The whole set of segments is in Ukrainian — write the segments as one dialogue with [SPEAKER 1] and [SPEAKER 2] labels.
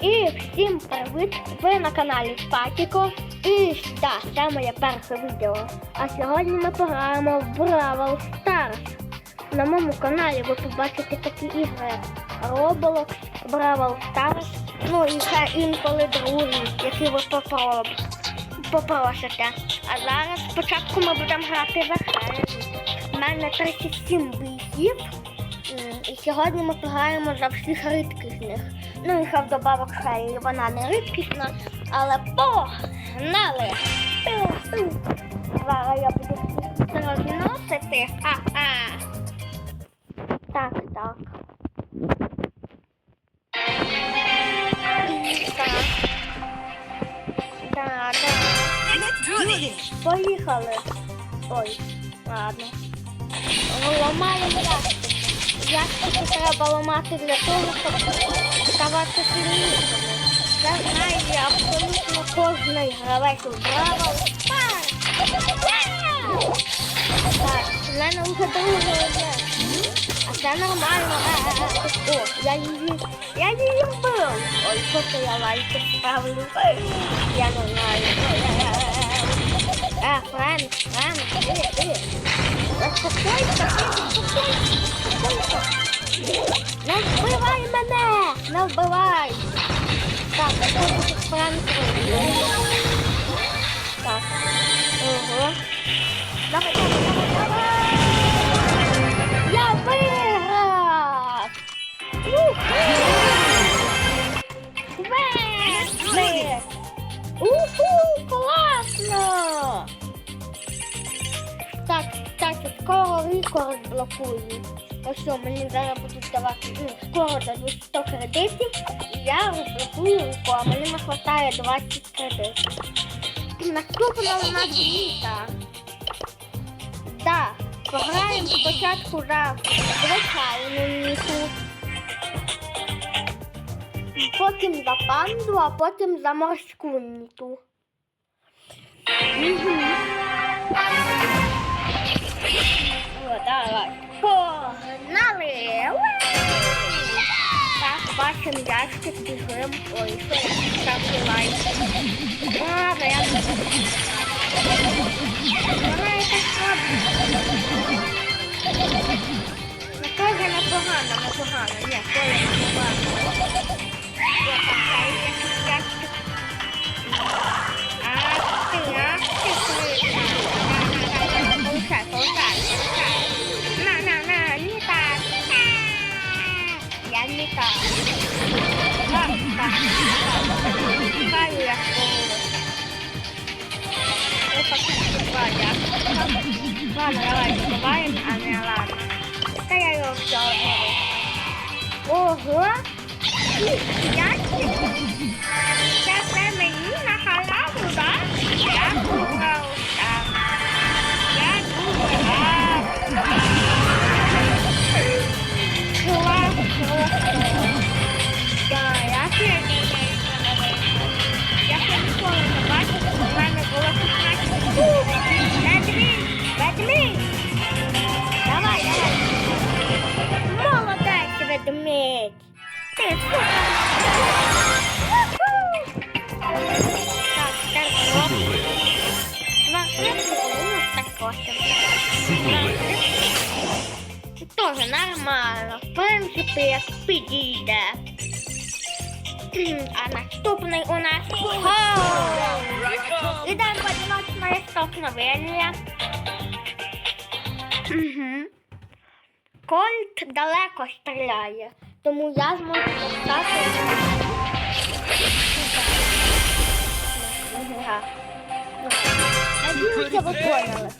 [SPEAKER 1] І всім привіт! Ви на каналі Патіко. І да, це моє перше відео. А сьогодні ми пограємо в Бравл Stars. На моєму каналі ви побачите такі ігри як Roblox, Бравл Stars, ну і ще інколи другі, які ви попро- попросите. А зараз спочатку ми будемо грати за Хелі. У мене 37 бійців. І сьогодні ми пограємо за всіх рідкісних. Ну і ще вдобавок Хелі, вона не рідкісна, але погнали! Зараз я буду розносити. А-а. Так, так. Поїхали. Ой, ладно. Ламаємо ящики. Ящики треба ламати для того, щоб ставати сильнішими. Це знає абсолютно кожний гравець у Бравл Так, в мене вже друге одне. А це нормально. О, я її, я її вбив. Ой, що я лайки ставлю? Я не знаю. Е, Френк, Френк, ти, ти. Заспокойся, ти, Не вбивай! Так, а що буде Френк? Так. Ого. Давай, давай, давай, давай! Я виграв! Уху! Уху, класно! Так, кстати, скоро рекорд блокую. Ось що, мені зараз будуть давати, ну, скоро дадуть 100 кредитів, і я розблокую руку, а мені не вистачає 20 кредитів. Наступна у нас літа. Так, пограємо спочатку за звичайну ніку. Потім за панду, а потім за морську ніту. Угу. О, давай. Погнали! Ууу! Так, бачимо ящик, біжим. Ой, що я там лайк. А, да я не Вона якась слабенька. Ну, теж непогано, непогано. Ні, теж непогано. О, так, я якийсь ящик. ป้ายักษ์โอ้ปักป้ายักษ์อะไรป้าอันนี้อะไรก็ยังยอมจอดโอ้โหยักษ์ так. Тоже нормально. В принципі, як підійде. А наступний у нас Хоу! Ідемо в одиночне столкновення. Угу. Кольт далеко стріляє, тому я зможу достати. Ага. Надіюся, ви поняли,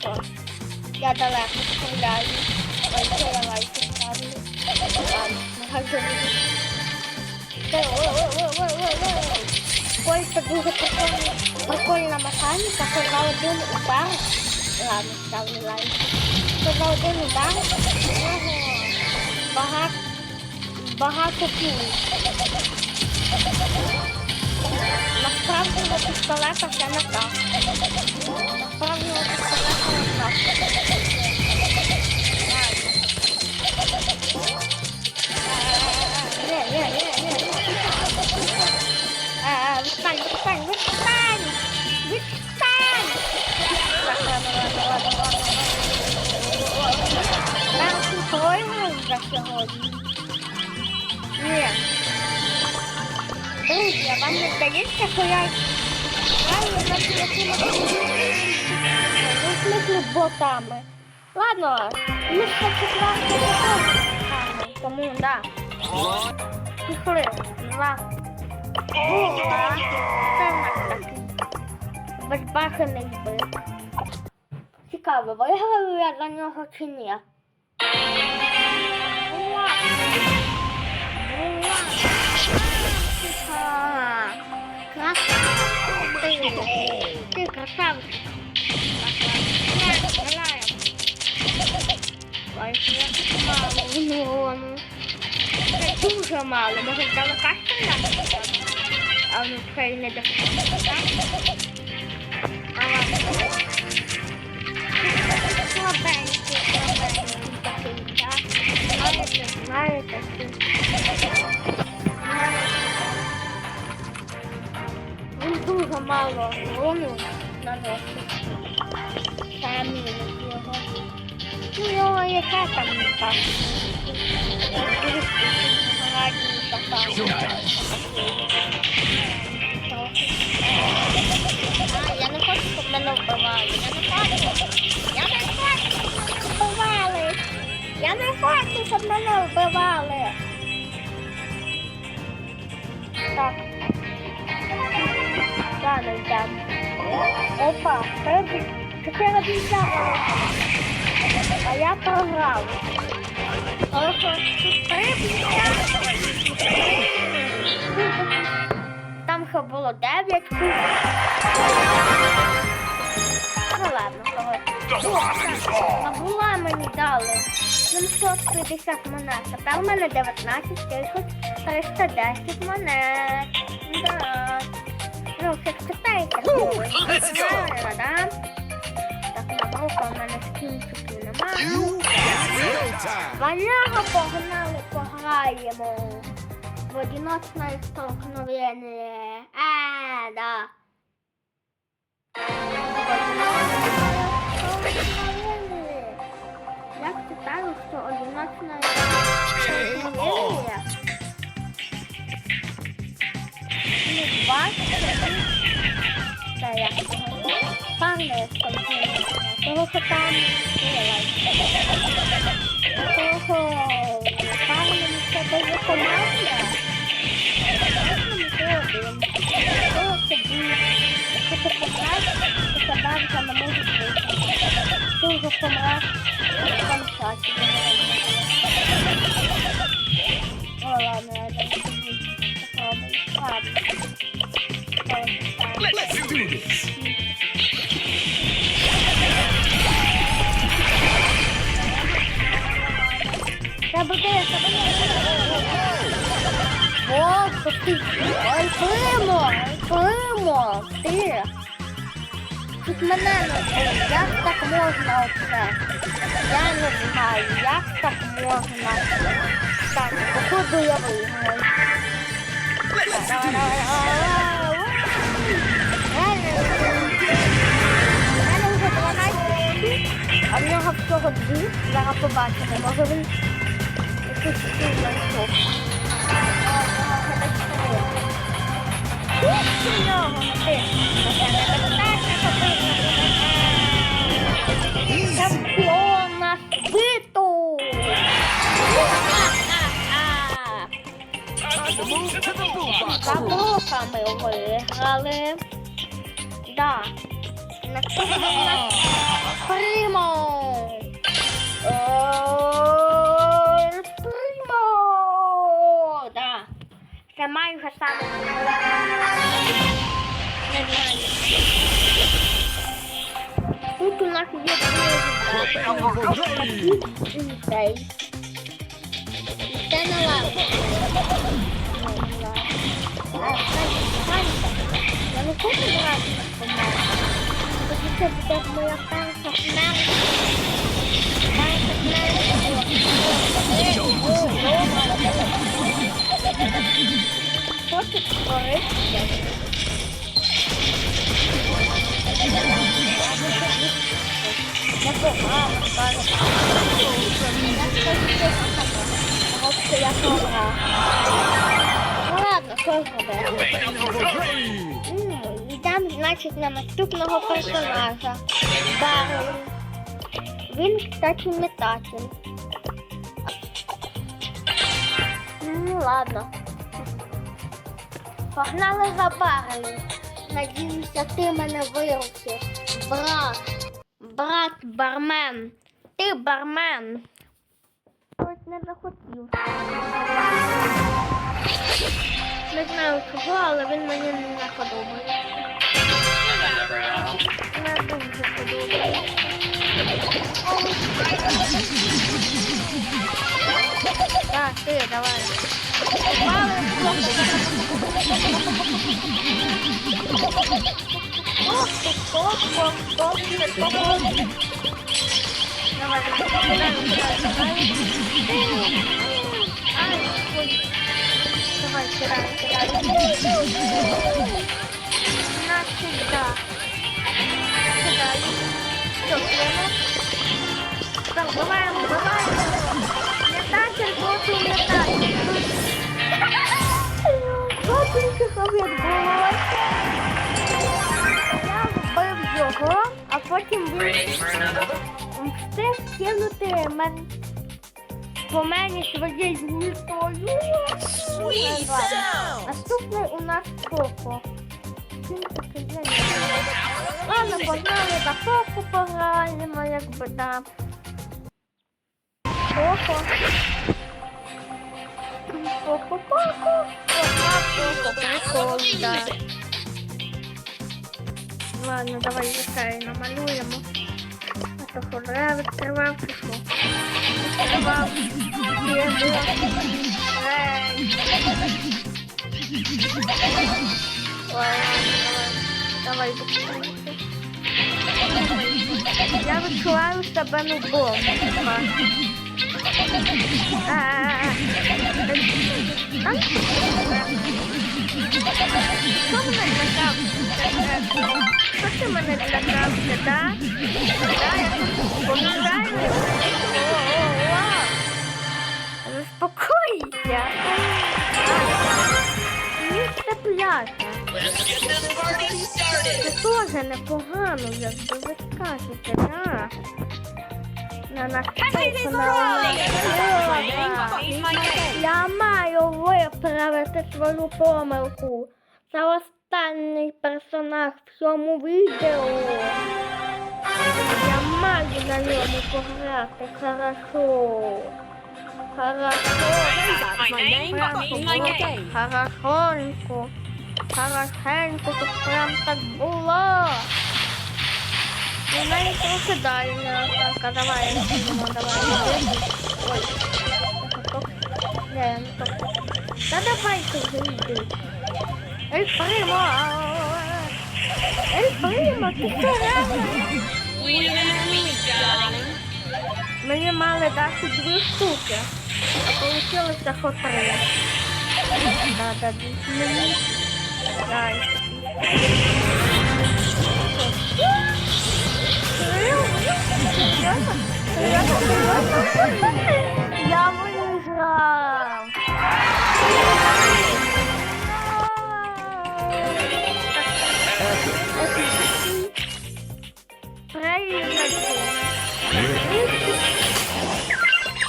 [SPEAKER 1] я далеко стріляю. Ой. Ладно, магазин. Дуже прикольна, прикольна механіка, що один удар. Ладно, ставлю лайк. За один удар Naprawdę na pistoletach ja na to. Naprawdę na pistoletach na to. Nie, nie, nie, nie, nie. Eee, wystań, wystań, wystań! Wystań! Tam tu pojmę, jak się chodzi. Вам не здається, що я ну, смислі ботами. Ладно, ми ще четвертого ботами, тому да. Пішли. Два. Була. Це. Цікаво, виграю я за нього чи ні? Була. Ха. Красавчик. Ти, ти красавчик. Ні, граємо. Ой, як мало, ну, ну. Це дуже мало, може далека стріляти? А ну це і не доходить, так? А ладно. Слабенький, слабенький такий, так? Знаєте, знаєте, мало урону наносить. Самі його. Ну, його яка там так. Я не хочу, щоб мене вбивали. Я не хочу. Я не хочу, щоб вбивали. Я не хочу, щоб мене вбивали. Так. Ладно, йдемо. Опа, чотири бійця. А я програв. Там ще було дев'ять куб. Ну ладно, коротше. Набула мені дали 750 монет. Тепер у мене 19 тисяч 310 монет. Да. Ну, це читайте.
[SPEAKER 2] Let's go.
[SPEAKER 1] Да? Так, набрука у мене скінчиків немає.
[SPEAKER 2] You real time.
[SPEAKER 1] Валяга погнали, пограємо. В одиночное столкновение. А, да. Столкновение. Я считаю, что одиночное столкновение. Не бачите? Да, я скажу. Парное столкновение. Того, що там... Ого, парне це дуже команда. Ого, собі. Якщо ти помреш, то тебе вже не може бути. Ти вже помреш в кончаті. О, ладно,
[SPEAKER 2] Let's do this.
[SPEAKER 1] Треба треба О, то ти. Ой, Климо, Климо, ти. Тут мене не. Як? Я не знаю, як так можна. Так, походу я виграю. У мене вже 12 а в нього всього дві. Зараз За
[SPEAKER 2] room.
[SPEAKER 1] блоками виграли. Да. Наступного у нас Примо. Ой, Примо. Да. Це майже саме. Не знаю. Тут у нас є
[SPEAKER 2] Ready.
[SPEAKER 1] Це не лавка. Я не хочу грати на команду. Тоді це буде моя перша смерть. Перша смерть. Що ти творишся? Непогано, кажуть. Я хочу щось таке. думав, що я програв. Ну ладно, що зробити?
[SPEAKER 2] Three.
[SPEAKER 1] М, Йдемо, значить, на наступного персонажа. Баррел. Він, кстати, метатель. Ну ладно. Погнали за Баррелем. Надіюся, ти мене виручиш. Брат. Брат бармен. Ти бармен. Ось не захотів. Не знаю чого, але він мені не подобається. Не дуже подобається. Так, ти, давай. Мали Давай, давай, давай. Ай. Давай, кидай, кидай. Значит, да. Кидай. Прямо. Так, відбулося? Я вбив його, а потім він встиг кинути мен... по мені своєю змістою. Наступний у нас Коко. Ладно, погнали за Коко пограємо, якби да. Коко. Коко, Коко. Коко, Коко, да. Ладно, давай лишай намалюємо. А то худра відкривав що? Відкривав. Є. Давай, давай. Я відчуваю себе нубом. Що мене злякався? Що ти мене злякався, да? Да, я тут помираю. Це непогано, якби ви скажете, да? На наступну Я маю виправити свою помилку. Це останній персонаж в цьому відео. Я маю на ньому пограти хорошо. Хорошо.
[SPEAKER 3] my name,
[SPEAKER 1] Хорошенько, щоб прям так було. Далі не атака. Давай, ну, давай. Ой. Не, ну стоп. Та давай ти вже йди. Ель Примо! Ель Примо, ти реально? Мені мали дати дві штуки, а получилося хоч три. Мені. Дай. Я виграв.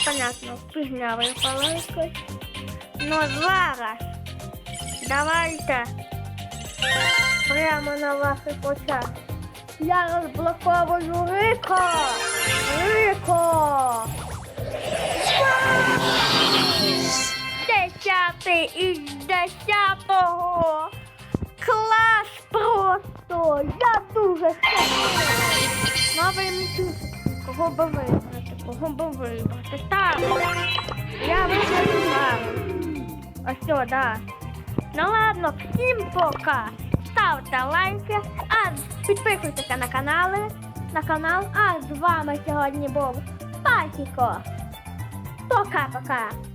[SPEAKER 1] Понятно, пізнявою паличкою. Ну зараз давайте прямо на ваших очах. Я розблоковую Рико! Рико! Десятий із десятого! Клас просто! Я дуже щасливий! Новий мітюк. Кого би вибрати? Кого би вибрати? Так! Я вибрав Ось що, да. Ну ладно, всім пока. Ставте лайки, а підписуйтеся на канали, на канал. А з вами сьогодні був Пасіко. Пока-пока.